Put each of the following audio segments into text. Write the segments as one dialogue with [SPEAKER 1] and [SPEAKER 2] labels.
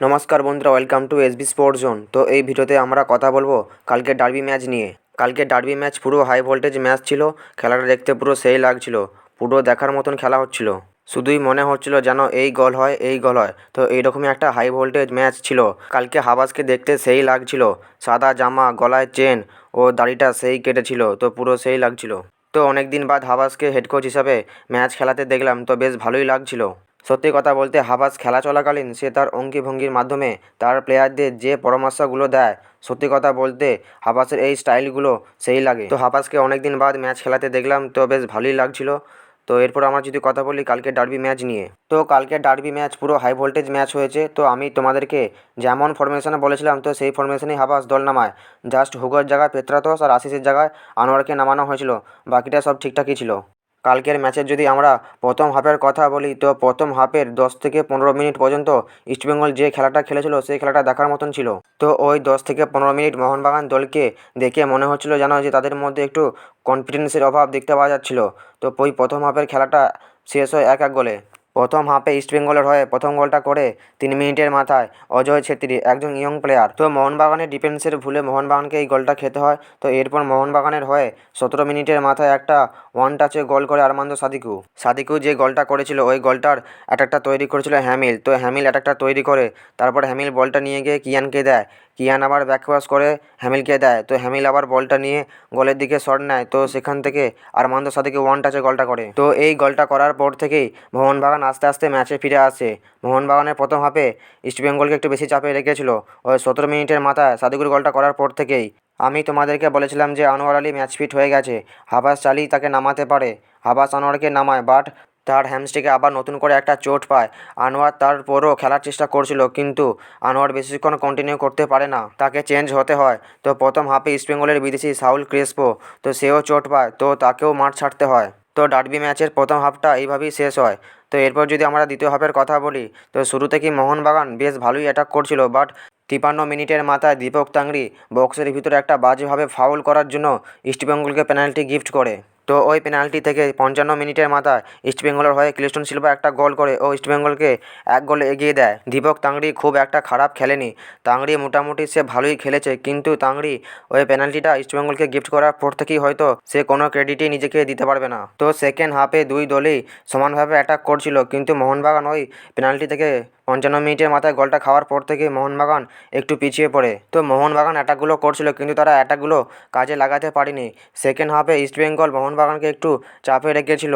[SPEAKER 1] নমস্কার বন্ধুরা welcome to SB sports zone তো এই ভিডিওতে আমরা কথা বলব কালকে ডার্বি ম্যাচ নিয়ে। কালকে ডার্বি ম্যাচ পুরো হাই ভোল্টেজ ম্যাচ ছিল, খেলাটা দেখতে পুরো সেই লাগছিল, পুরো দেখার মতন খেলা হচ্ছিল। শুধুই মনে হচ্ছিল যেন এই গোল হয়, এই গোল হয়। তো এইরকমই একটা হাই ভোল্টেজ ম্যাচ ছিল। কালকে হাবাসকে দেখতে সেই লাগছিল, সাদা জামা, গলায় চেন ও দাড়িটা সেই কেটেছিল, তো পুরো সেই লাগছিল। তো অনেক দিন বাদ হাবাসকে হেড কোচ হিসাবে ম্যাচ খেলাতে দেখলাম, তো বেশ ভালোই লাগছিল। সত্যি কথা বলতে হাবাস খেলা চলাকালীন সে তার অঙ্গি ভঙ্গির মাধ্যমে তার প্লেয়ারদের যে পরামর্শগুলো দেয়, সত্যি কথা বলতে হাবাসের এই স্টাইলগুলো সেই লাগে। তো হাবাসকে অনেক দিন বাদ ম্যাচ খেলাতে দেখলাম, তো বেশ ভালোই লাগছিল। তো এরপর আমরা যদি কথা বলি কালকে ডার্বি ম্যাচ নিয়ে। তো কালকে ডার্বি ম্যাচ পুরো হাই ভোল্টেজ ম্যাচ হয়েছে, তো আমি তোমাদেরকে যেমন ফরমেশনে বলেছিলাম, তো সেই ফরমেশনেই হাবাস দল নামায়। জাস্ট হুগোর জায়গায় পেত্রাতোস আর আশিসের জায়গায় আনোয়ারকে নামানো হয়েছিল, বাকিটা সব ঠিকঠাকই ছিল। কালকের ম্যাচের যদি আমরা প্রথম হাফের কথা বলি, তো প্রথম হাফের দশ থেকে পনেরো মিনিট পর্যন্ত ইস্টবেঙ্গল যে খেলাটা খেলেছিল, সেই খেলাটা দেখার মতন ছিল। তো ওই দশ থেকে পনেরো মিনিট মোহনবাগান দলকে দেখে মনে হচ্ছিল যেন যে তাদের মধ্যে একটু কনফিডেন্সের অভাব দেখতে পাওয়া যাচ্ছিল। তো ওই প্রথম হাফের খেলাটা শেষ হয় এক এক গোলে। প্রথম হাফে ইস্টবেঙ্গলের হয়ে প্রথম গোলটা করে তিন মিনিটের মাথায় অজয় ছেত্রী, একজন ইয়ং প্লেয়ার তো মোহনবাগানের ডিফেন্সের ভুলে মোহনবাগানকে এই গোলটা খেতে হয়। তো এরপর মোহনবাগানের হয়ে সতেরো মিনিটের মাথায় একটা ওয়ান টাচে গোল করে আরমান্দ সাদিকু। সাদিকু যে গোলটা করেছিল, ওই গোলটার অ্যাটাকটা তৈরি করেছিল হ্যামিল। তো হ্যামিল অ্যাটাকটা তৈরি করে তারপর হ্যামিল বলটা নিয়ে গিয়ে কিয়ানকে দেয়। কিয়ান আবার ব্যাকওয়াশ করে হ্যামিলকে দেয়। তো হ্যামিল আবার বলটা নিয়ে গোলের দিকে শট নেয়। তো সেখান থেকে আর আরমান্দ সাদিকে ওয়ান টাচে গোলটা করে। তো এই গোলটা করার পর থেকেই মোহনবাগান আস্তে আস্তে ম্যাচে ফিরে আসে। মোহনবাগানের প্রথম হাফে ইস্টবেঙ্গলকে একটু বেশি চাপে রেখেছিল। ওই সতেরো মিনিটের মাথায় সাদিকুর গোলটা করার পর থেকেই আমি তোমাদেরকে বলেছিলাম যে আনোয়ার আলী ম্যাচ ফিট হয়ে গেছে। হাবাস চালিয়ে তাকে নামাতে পারে। হাবাস আনোয়ারকে নামায় বাট তার হ্যামস্ট্রিকে আবার নতুন করে একটা চোট পায়। আনোয়ার তারপরও খেলার চেষ্টা করছিল, কিন্তু আনোয়ার বেশিক্ষণ কন্টিনিউ করতে পারে না। তাকে চেঞ্জ হতে হয়। তো প্রথম হাফে ইস্টবেঙ্গলের বিদেশি সাউল ক্রেসপো, তো সেও চোট পায়, তো তাকেও মাঠ ছাড়তে হয়। তো ডার্বি ম্যাচের প্রথম হাফটা এইভাবেই শেষ হয়। তো এরপর যদি আমরা দ্বিতীয় হাফের কথা বলি, তো শুরু থেকেই মোহনবাগান বেশ ভালোই অ্যাটাক করছিল বাট তিপান্ন মিনিটের মাথায় দীপক তাংরি বক্সের ভিতরে একটা বাজেভাবে ফাউল করার জন্য ইস্টবেঙ্গলকে পেনাল্টি গিফট করে। তো ওই পেনাল্টি থেকে পঞ্চান্ন মিনিটের মাথায় ইস্টবেঙ্গলের হয়ে ক্লিস্টন সিলভা একটা গোল করে ও ইস্টবেঙ্গলকে এক গোলে এগিয়ে দেয়। দীপক তাংরি খুব একটা খারাপ খেলেনি। তাংরি মোটামুটি সে ভালোই খেলেছে, কিন্তু তাংরি ওই পেনাল্টিটা ইস্টবেঙ্গলকে গিফট করার পর থেকেই হয়তো সে কোনো ক্রেডিটই নিজেকে দিতে পারবে না। তো সেকেন্ড হাফে দুই দলই সমানভাবে অ্যাটাক করছিল, কিন্তু মোহনবাগান ওই পেনাল্টি থেকে পঞ্চান্ন মিনিটের মাথায় গোলটা খাওয়ার পর থেকে মোহনবাগান একটু পিছিয়ে পড়ে। তো মোহনবাগান অ্যাটাকগুলো করছিল, কিন্তু তারা অ্যাটাকগুলো কাজে লাগাতে পারেনি। সেকেন্ড হাফে ইস্টবেঙ্গল মোহনবাগানকে একটু চাপে রেখেছিল।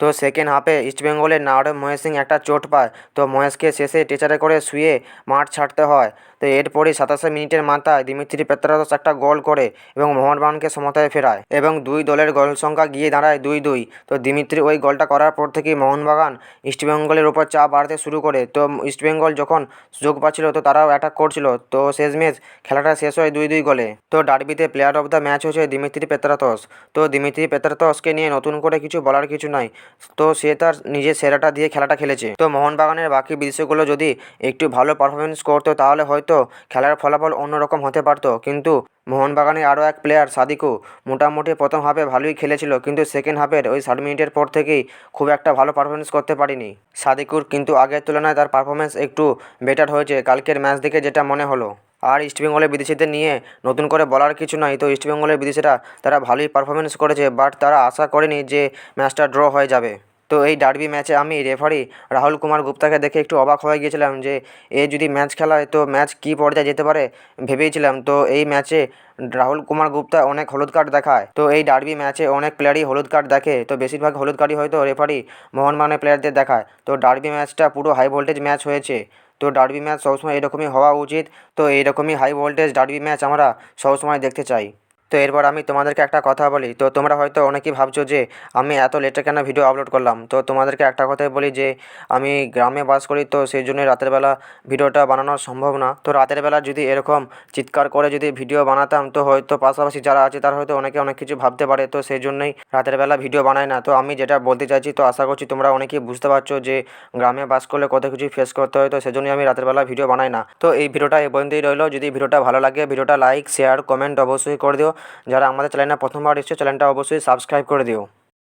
[SPEAKER 1] তো সেকেন্ড হাফে ইস্টবেঙ্গলের নাওরে মহেশ সিং একটা চোট পায়। তো মহেশকে শেষে টেচারে করে শুয়ে মাঠ ছাড়তে হয়। তো এরপরই সাতাশে মিনিটের মাথায় দিমিত্রি পেত্রাদস একটা গোল করে এবং মোহনবাগানকে সমতায় ফেরায় এবং দুই দলের গোল সংখ্যা গিয়ে দাঁড়ায় দুই দুই। তো দিমিত্রি ওই গোলটা করার পর থেকেই মোহনবাগান ইস্টবেঙ্গলের ওপর চাপ বাড়তে শুরু করে। তো ইস্টবেঙ্গল যখন সুযোগ পাচ্ছিল, তো তারাও অ্যাটাক করছিল। তো শেষ ম্যাচ খেলাটা শেষ হয় দুই দুই গোলে। তো ডার্বিতে প্লেয়ার অফ দ্য ম্যাচ হয়েছে দিমিত্রি পেত্রাতস তো দিমিত্রি পেত্রাতসকে নিয়ে নতুন করে কিছু বলার কিছু নাই। তো সে তার নিজের সেরাটা দিয়ে খেলাটা খেলেছে। তো মোহনবাগানের বাকি বিদেশগুলো যদি একটু ভালো পারফরমেন্স করতো, তাহলে হয়তো খেলার ফলাফল অন্যরকম হতে পারতো। কিন্তু মোহনবাগানের আরও এক প্লেয়ার সাদিকু, মোটামুটি প্রথম হাফে ভালোই খেলেছিল, কিন্তু সেকেন্ড হাফের ওই ষাট মিনিটের পর থেকেই খুব একটা ভালো পারফরমেন্স করতে পারিনি। সাদিকুর কিন্তু আগের তুলনায় তার পারফরমেন্স একটু বেটার হয়েছে কালকের ম্যাচ দেখে যেটা মনে হলো। আর ইস্টবেঙ্গলের বিদেশিদের নিয়ে নতুন করে বলার কিছু নাই, তো ইস্টবেঙ্গলের বিদেশিরা তারা ভালোই পারফরমেন্স করেছে বাট তারা আশা করেনি যে ম্যাচটা ড্র হয়ে যাবে। তো এই ডার্বি ম্যাচে আমি রেফারি রাহুল কুমার গুপ্তাকে দেখে একটু অবাক হয়ে গিয়েছিলাম যে এ যদি ম্যাচ খেলায় তো ম্যাচ কী পর্যায়ে যেতে পারে ভেবেইছিলাম তো এই ম্যাচে রাহুল কুমার গুপ্তা অনেক হলুদ কার্ড দেখায়। তো এই ডার্বি ম্যাচে অনেক প্লেয়ারই হলুদ কার্ড দেখে। তো বেশিরভাগ হলুদ কার্ডই হয়তো রেফারি মোহনবাগানের প্লেয়ারদের দেখায়। তো ডার্বি ম্যাচটা পুরো হাই ভোল্টেজ ম্যাচ হয়েছে। তো ডার্বি ম্যাচ সবসময় এরকমই হওয়া উচিত। তো এইরকমই হাই ভোল্টেজ ডার্বি ম্যাচ আমরা সবসময় দেখতে চাই। তো এরপর আমি তোমাদেরকে একটা কথা বলি। তো তোমরা হয়তো অনেকেই ভাবছ যে আমি এত লেটে কেন ভিডিও আপলোড করলাম? তো তোমাদেরকে একটা কথাই বলি যে আমি গ্রামে বাস করি, তো সেই জন্য রাতের বেলা ভিডিওটা বানানো সম্ভব না। তো রাতের বেলা যদি এরকম চিৎকার করে যদি ভিডিও বানাতাম, তো হয়তো পাশাপাশি যারা আছে তারা হয়তো অনেকে অনেক কিছু ভাবতে পারে, তো সেই জন্যই রাতের বেলা ভিডিও বানাই না। তো আমি যেটা বলতে চাইছি, তো আশা করছি তোমরা অনেকেই বুঝতে পারছ যে গ্রামে বাস করলে কত কিছু ফেস করতে হয়, তো সেজন্যই আমি রাতের বেলা ভিডিও বানাই না। তো এই ভিডিওটা এ পর্যন্তই রইল। যদি ভিডিওটা ভালো লাগে ভিডিওটা লাইক শেয়ার কমেন্ট অবশ্যই করে দিও। যারা আমাদের চ্যানেলে প্রথমবার এসেছ চ্যানেলটা অবশ্যই সাবস্ক্রাইব করে দিও।